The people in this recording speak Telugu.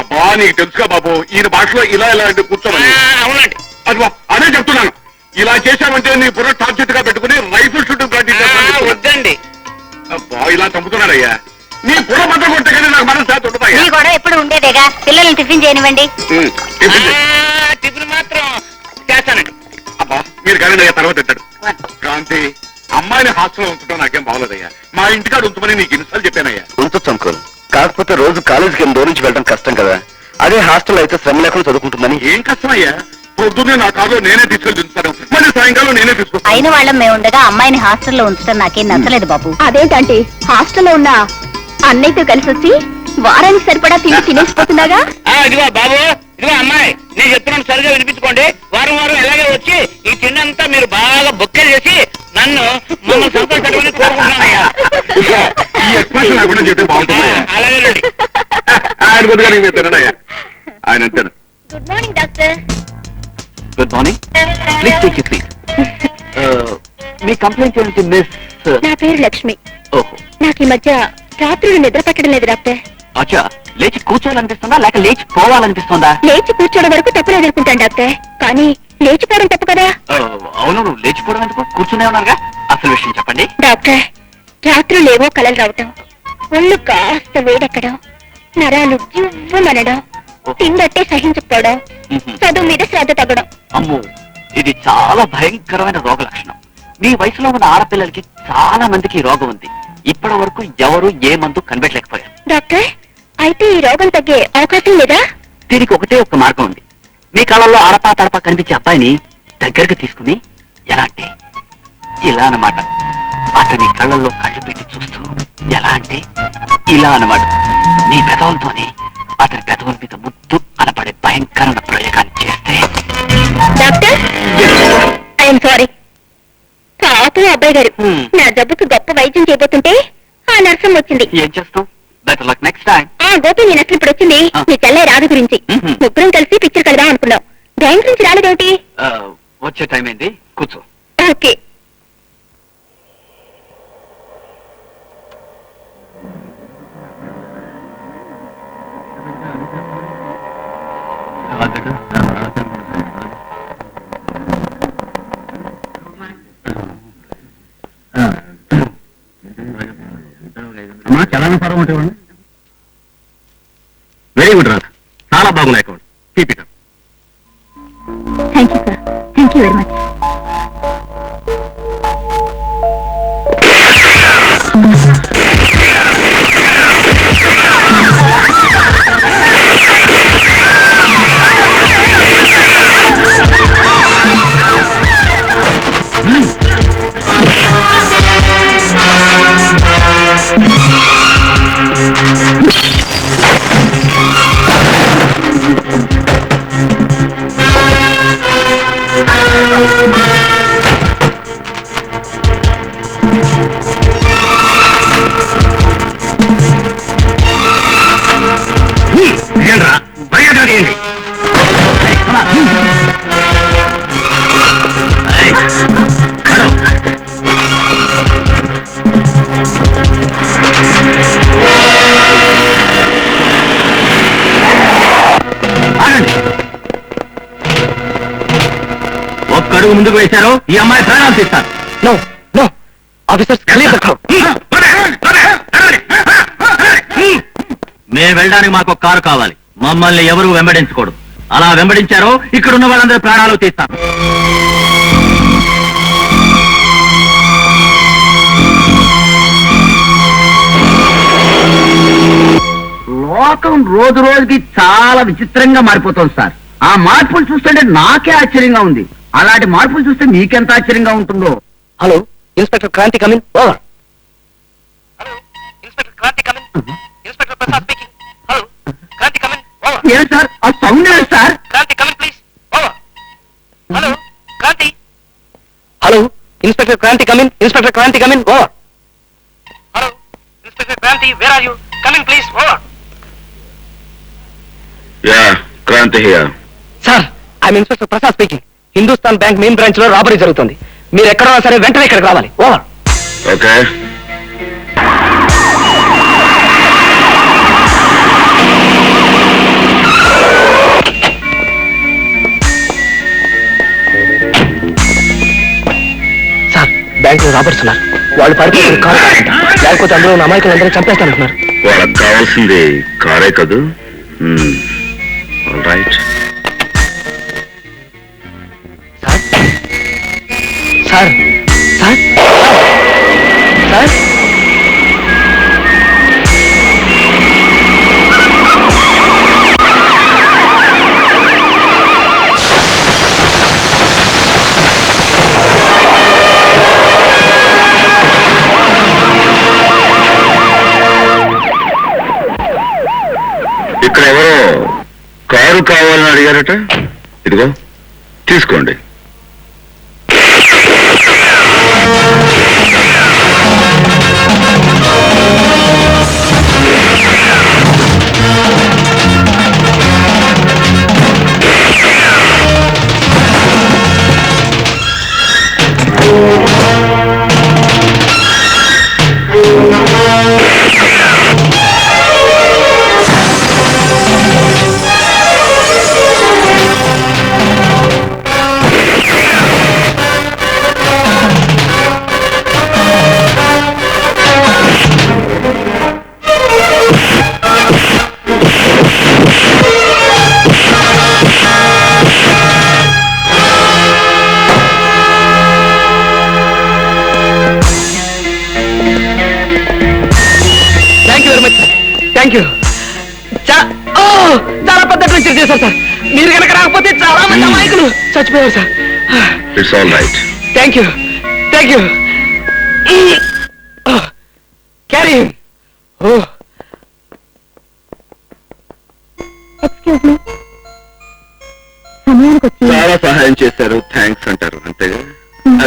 అబ్బా నీకు తెలుసుగా బాబు ఈయన భాషలో ఇలా ఇలా అంటే కూర్చోమని. అవునండి. అది అదే చెప్తున్నాను. ఇలా చేశామంటే నీ బుర్ర టార్గెట్గా పెట్టుకుని రైఫిల్ షూటింగ్ ప్రాక్టీస్ చేస్తాను. వద్దండి. అబ్బా ఇలా చంపుతున్నాడయ్యా నీ బుర్ర బద్ద కొట్టే కానీ నాకు మనసు చేత ఉంటుందయ్యా గొడవ ఎప్పుడు ఉండేదేగా? పిల్లల్ని టిఫిన్ చేయనివ్వండి. టిఫిన్ చేయి. ఆ, టిఫిన్ మాత్రం చేస్తానండి. అబ్బా మీరు కానీ అయ్యా తర్వాత తింటాడు. క్రాంతి అమ్మాయిని హాస్టల్లో ఉంచడం నాకేం బాగోలేదయ్యా. మా ఇంటికాడ ఉంచమని నీకు ఉంచొచ్చు అంకుల్ కాకపోతే రోజు కాలేజీకి దూరం నుంచి వెళ్ళడం కష్టం కదా. అదే హాస్టల్ అయితే శ్రమ లేకుండా చదువుకుంటుందని. ఏం కష్టమయ్యా? పొద్దున్నే నా కారు నేనే తీసుకెళ్ళి దించుతాను. మళ్ళీ సాయంకాలం నేనే తీసుకొస్తాను. అయిన వాళ్ళం మేము ఉండగా అమ్మాయిని హాస్టల్లో ఉంచడం నాకేం నచ్చలేదు బాబు. అదేంటంటే హాస్టల్లో ఉన్న అన్నయ్యతో కలిసి వచ్చి వారానికి సరిపడా తిండి తినేసిపోతున్నాగా? ఆ, ఇదిగో బాబు ఇదిగో అమ్మాయి నేను చెప్తున్నాను సరిగా వినిపించుకోండి. వారం వారం ఎలాగే వచ్చి ఈ తిన్నంతా మీరు బాగా బొక్కే చేసి నన్ను మమ్మల్ని ఎక్స్ప్రెషన్ లేకుండా చెప్తే అలాగేనండి ఆయన కొద్దిగా నీకు తినడయ్యా ఆయన అంటాడు good morning doctor good morning please take you seat me complaint ఏంటి మిస్ నా పేరు లక్ష్మి. ఓహో. నాకు ఈ మధ్య రాత్రులు నిద్ర పట్టడం లేదు డాక్టర్. అచ్చా లేచి కూర్చోవాలనిపిస్తుందా లేక లేచి పోవాలనిపిస్తుందా? లేచి కూర్చోవడం వరకు తప్పలేదు అనుకుంటాను డాక్టర్. కానీ లేచిపోవడం తప్పు కదా. ఆ, అవును లేచిపోవడం ఎందుకు? కూర్చునే ఉన్నారుగా. అసలు విషయం చెప్పండి. డాక్టర్ రాత్రులేవో కలలు రావటం. ఒళ్ళు కాస్త వేడెక్కడం. నరాలు జివ్వమనడం తిండట్టే సహించకపోవడం. చదువు మీద శ్రద్ధ తగ్గడం. అమ్మో ఇది చాలా భయంకరమైన రోగ లక్షణం మీ వయసులో ఉన్న ఆడపిల్లలకి చాలా మందికి ఈ రోగం ఉంది. ఇప్పటి వరకు ఎవరు ఏ మందు కనిపెట్టలేకపోయారు. డాక్టర్ అయితే ఈ రోగం తగ్గే అవకాశం లేదా? దీనికి ఒకటే ఒక మార్గం ఉంది. మీ కళల్లో ఆడపా తడపా కనిపించే అబ్బాయిని దగ్గరకు తీసుకుని ఎలా అంటే ఇలా అన్నమాట. అతని కళ్ళల్లో కళ్ళు పెట్టి చూస్తూ ఎలా అంటే? ఇలా అన్నమాట మీ పెదవులతోనే అతని పెదవుల మీద ముద్దు అనబడే భయంకరమైన ప్రయోగాన్ని చేస్తే. డాక్టర్ ఐఎమ్ సారీ పాపం అబ్బాయి గారు. నా జబ్బుకు గొప్ప వైద్యం చేయబోతుంటే ఆ నర్సం వచ్చింది. ఏం చేస్తాం? బెటర్ లక్ నెక్స్ట్ టైం ఆ గోపి నేను అసలు ఇప్పుడు వచ్చింది. మీ చెల్లె రాధ గురించి. ముగ్గురం కలిసి పిక్చర్ కడదాం అనుకున్నాం. బ్యాంక్ నుంచి రాలేదేమిటి? వచ్చే టైం ఏంది కూర్చో ఓకే అమ్మా చలానా ఫారం ఉంటే వెరీ గుడ్ రా అడుగు ముందుకు వేశారు ఈ అమ్మాయి ప్రాణాలు తీస్తారు. No no. ఆఫీసర్స్ మేము వెళ్ళడానికి మాకు ఒక కారు కావాలి. మమ్మల్ని ఎవరు వెంబడించకూడదు అలా వెంబడించారో ఇక్కడ ఉన్న వాళ్ళందరూ ప్రాణాలు తీస్తాం లోకం రోజు రోజుకి చాలా విచిత్రంగా మారిపోతుంది సార్. ఆ మార్పులు చూస్తుంటే నాకే ఆశ్చర్యంగా ఉంది. అలాంటి మార్పులు చూస్తే మీకెంత ఆశ్చర్యంగా ఉంటుందో. Hello inspector Kranti come in over hello inspector Kranti come in inspector Prasad speaking hello Kranti come in over ఏం సార్? ఆ సౌండ్ ఏంటి sir? Kranti come in please over hello Kranti hello inspector Kranti come in inspector Kranti come in over hello inspector Kranti where are you come in please over yeah Kranti here sir inspector Prasad speaking Hindustan bank main బ్రాంచ్లో రాబరీ జరుగుతుంది. మీరు ఎక్కడ సరే వెంటనే ఇక్కడికి రావాలి. ఓవర్. ఓకే. సార్ బ్యాంక్లో రాబర్స్ ఉన్నారు. వాళ్ళు పడిపోయారు కారు లేకపోతే అందులో ఉన్న అమాయకులందరూ చంపేస్తానంటున్నారు వాళ్ళకి కావాల్సింది కారే కదా? Right sir. సార్? సార్? ఇక్కడ ఎవరో కారు కావాలని అడిగారట? ఇదిగో తీసుకోండి. థ్యాంక్ యూ చాలా పెద్ద ట్రెంచర్ చేశారు సార్. మీరు కనుక రాకపోతే చాలా మంది Hmm. అమాయకులు చచ్చిపోయారు sir. It's all right thank you thank you